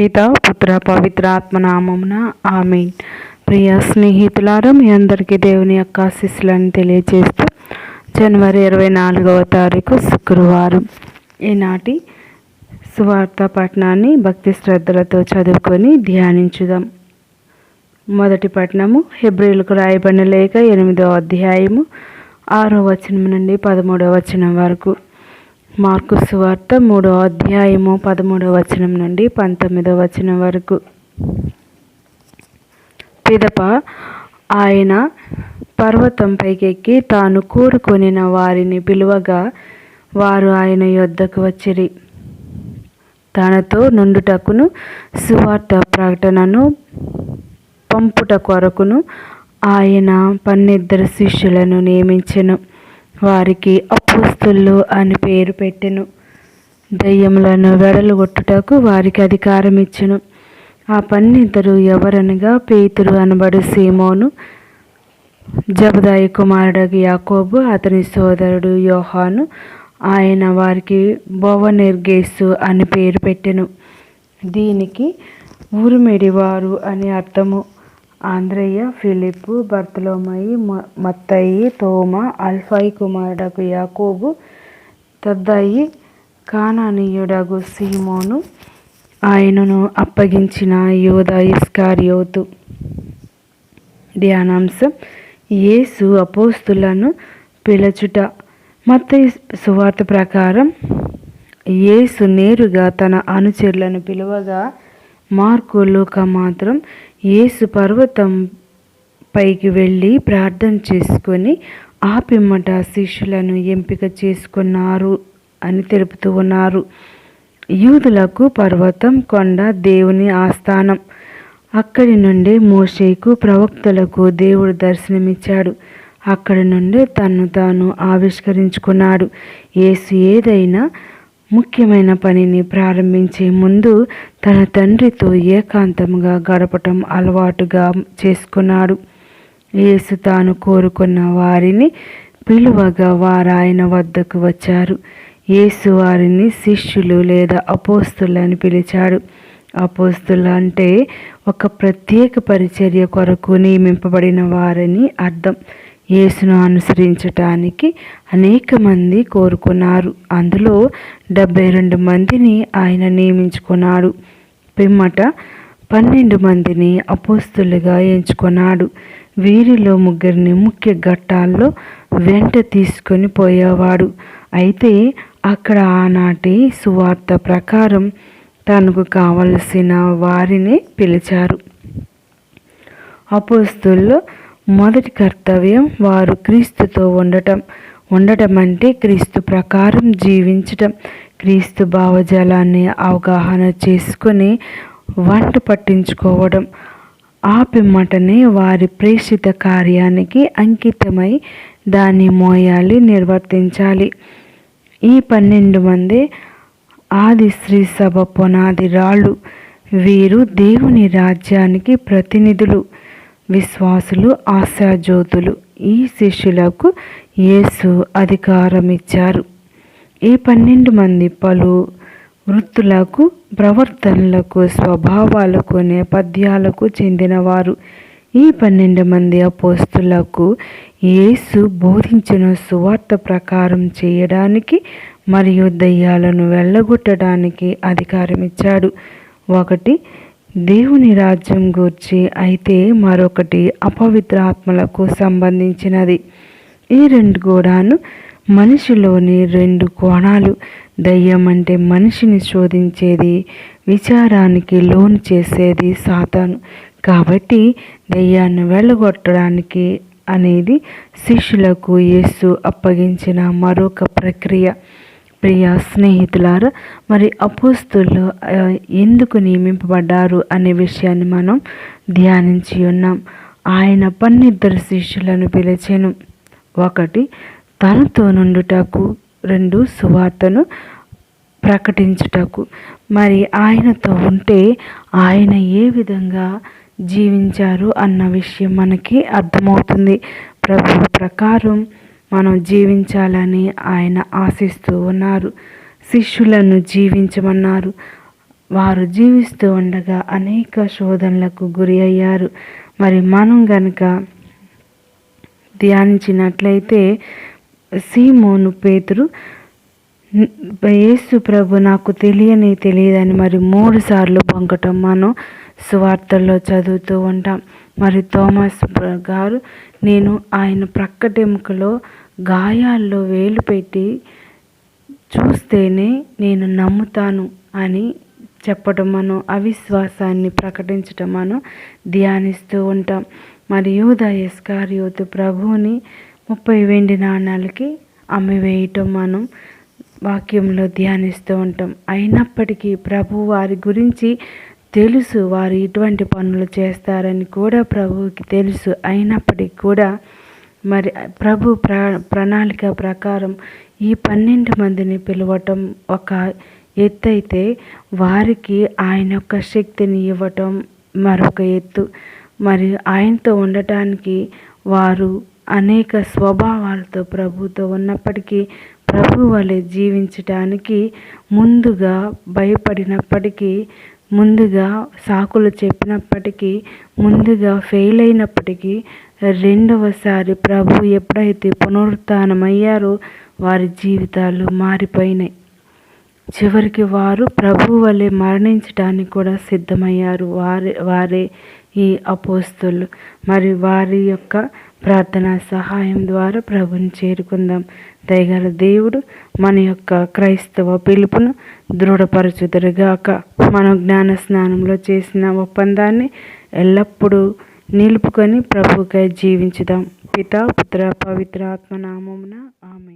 పిత పుత్ర పవిత్ర ఆత్మనామమున ఆమె ప్రియ స్నేహితులారా మీ అందరికీ దేవుని యొక్క ఆశీస్సులను తెలియజేస్తూ జనవరి ఇరవై నాలుగవ తారీఖు శుక్రవారం. ఈనాటి సువార్త పట్టణాన్ని భక్తి శ్రద్ధలతో చదువుకొని ధ్యానించుదాం. మొదటి పట్టణము హెబ్రిలకు రాయబడిన లేక ఎనిమిదవ అధ్యాయము ఆరో వచనం నుండి పదమూడవ వచనం వరకు. మార్కు సువార్త మూడో అధ్యాయము పదమూడవ వచనం నుండి పంతొమ్మిదవ వచనం వరకు. పిదప ఆయన పర్వతం పైకెక్కి తాను కూరుకొనిన వారిని పిలువగా వారు ఆయన యొద్దకు వచ్చిరి. తనతో నుండుటకును సువార్త ప్రకటనను పంపుట కొరకును ఆయన పన్నిద్దరు శిష్యులను నియమించెను. వారికి అపోస్తులు అని పేరు పెట్టెను. దయ్యములను వెడలుగొట్టుటకు వారికి అధికారం ఇచ్చెను. ఆ పన్నిద్దరు ఎవరనగా పేతురు అనబడు సీమోను. జబదాయి కుమారుడు యాకోబు అతని సోదరుడు యోహాను ఆయన వారికి బోవనిర్గేసు అని పేరు పెట్టెను. దీనికి ఊరుమెడివారు అని అర్థము. ఆంధ్రయ్య ఫిలిప్పు బర్తలోమయి మత్తయి తోమ అల్ఫాయి కుమారుడకు యాకోబు తద్దయి కానానీయుడగు సీమోను ఆయనను అప్పగించిన యోధ ఇస్కార్యోతు. ధ్యానాంశం యేసు అపోస్తులను పిలచుట. మత్తయి సువార్త ప్రకారం యేసు నేరుగా తన అనుచరులను పిలువగా మార్కు లోక మాత్రం యేసు పర్వతం పైకి వెళ్ళి ప్రార్థన చేసుకొని ఆ పిమ్మట శిష్యులను ఎంపిక చేసుకున్నారు అని తెలుపుతూ ఉన్నారు. యూదులకు పర్వతం కొండ దేవుని ఆస్థానం. అక్కడి నుండి మోషేకు ప్రవక్తలకు దేవుడు దర్శనమిచ్చాడు. అక్కడి నుండే తను తాను ఆవిష్కరించుకున్నాడు. ఏసు ఏదైనా ముఖ్యమైన పనిని ప్రారంభించే ముందు తన తండ్రితో ఏకాంతంగా గడపటం అలవాటుగా చేసుకున్నాడు. యేసు తాను కోరుకున్న వారిని పిలువగా వారాయన వద్దకు వచ్చారు. యేసు వారిని శిష్యులు లేదా అపోస్తులని పిలిచాడు. అపోస్తులు అంటే ఒక ప్రత్యేక పరిచర్య కొరకు నియమింపబడిన వారని అర్థం. యేసును అనుసరించటానికి అనేక మంది కోరుకున్నారు. అందులో డెబ్బై రెండు మందిని ఆయన నియమించుకున్నాడు. పిమ్మట పన్నెండు మందిని అపోస్తులుగా ఎంచుకున్నాడు. వీరిలో ముగ్గురిని ముఖ్య ఘట్టాల్లో వెంట తీసుకొని పోయేవాడు. అయితే అక్కడ ఆనాటి సువార్త ప్రకారం తనకు కావలసిన వారిని పిలిచారు. అపోస్తుల్లో మొదటి కర్తవ్యం వారు క్రీస్తుతో ఉండటం. ఉండటం అంటే క్రీస్తు ప్రకారం జీవించటం. క్రీస్తు భావజాలాన్ని అవగాహన చేసుకొని వంట పట్టించుకోవడం. ఆ పిమ్మటనే వారి ప్రేషిత కార్యానికి అంకితమై దాన్ని మోయాలి నిర్వర్తించాలి. ఈ పన్నెండు మంది ఆది శ్రీ సభ పునాది రాళ్ళు. వీరు దేవుని రాజ్యానికి ప్రతినిధులు. విశ్వాసులు ఆశాజ్యోతులు ఈ శిష్యులకు యేసు అధికారం ఇచ్చారు ఈ పన్నెండు మంది పలు వృత్తులకు ప్రవర్తనలకు స్వభావాలకు నేపథ్యాలకు చెందినవారు. ఈ పన్నెండు మంది అపోస్తులకు యేసు బోధించిన సువార్త ప్రకారం చేయడానికి మరియు దయ్యాలను వెళ్ళగొట్టడానికి అధికారం ఇచ్చాడు ఒకటి దేవుని రాజ్యం గూర్చి అయితే మరొకటి అపవిత్ర ఆత్మలకు సంబంధించినది. ఈ రెండు కూడాను మనిషిలోని రెండు కోణాలు. దయ్యం అంటే మనిషిని శోధించేది విచారానికి లోను చేసేది సాతాను. కాబట్టి దయ్యాన్ని వెళ్ళగొట్టడానికి అనేది శిష్యులకు యేసు అప్పగించిన మరొక ప్రక్రియ. ప్రియ స్నేహితులారా మరి అపోస్తులు ఎందుకు నియమింపబడ్డారు అనే విషయాన్ని మనం ధ్యానించి ఉన్నాం. ఆయన పన్నిద్దరు శిష్యులను పిలిచాను. ఒకటి తనతో నుండుటకు రెండు సువార్తను ప్రకటించుటకు. మరి ఆయనతో ఉంటే ఆయన ఏ విధంగా జీవించారు అన్న విషయం మనకి అర్థమవుతుంది. ప్రభు ప్రకారం మనం జీవించాలని ఆయన ఆశిస్తూ ఉన్నారు. శిష్యులను జీవించమన్నారు. వారు జీవిస్తూ ఉండగా అనేక శోధనలకు గురి అయ్యారు. మరి మనం గనుక ధ్యానించినట్లయితే సీమోను పేతురు యేసు ప్రభు నాకు తెలియని తెలియదని మరి మూడు సార్లు మనం సువార్తల్లో చదువుతూ ఉంటాం. మరి థోమస్ గారు నేను ఆయన ప్రక్కటెముకలో గాయాల్లో వేలు పెట్టి చూస్తేనే నేను నమ్ముతాను అని చెప్పడం మనం అవిశ్వాసాన్ని ప్రకటించటం మనం ధ్యానిస్తూ ఉంటాం. మరి యూద ఎస్కార్యోతు ప్రభువుని ముప్పై వెండి నాణాలకి అమ్మివేయటం మనం వాక్యంలో ధ్యానిస్తూ ఉంటాం. అయినప్పటికీ ప్రభు వారి గురించి తెలుసు వారు ఇటువంటి పనులు చేస్తారని కూడా ప్రభువుకి తెలుసు. అయినప్పటికీ కూడా మరి ప్రభు ప్ర ప్రణాళిక ప్రకారం ఈ పన్నెండు మందిని పిలవటం ఒక ఎత్తైతే వారికి ఆయన యొక్క శక్తిని ఇవ్వటం మరొక ఎత్తు. మరి ఆయనతో ఉండటానికి వారు అనేక స్వభావాలతో ప్రభుతో ఉన్నప్పటికీ ప్రభు వలె జీవించటానికి ముందుగా భయపడినప్పటికీ ముందుగా సాకులు చెప్పినప్పటికీ ముందుగా ఫెయిల్ అయినప్పటికీ రెండవసారి ప్రభు ఎప్పుడైతే పునరుత్నమయ్యారో వారి జీవితాలు మారిపోయినాయి. చివరికి వారు ప్రభు వలె మరణించడానికి కూడా సిద్ధమయ్యారు. వారి వారే ఈ అపోస్తులు. మరి వారి యొక్క ప్రార్థన సహాయం ద్వారా ప్రభుని చేరుకుందాం. దయగల దేవుడు మన యొక్క క్రైస్తవ పిలుపును దృఢపరచుదరుగాక. మన జ్ఞాన స్నానంలో చేసిన ఒప్పందాన్ని ఎల్లప్పుడూ నిలుపుకొని ప్రభుకై జీవించుదాం. పిత పుత్ర పవిత్ర ఆత్మనామమున ఆమె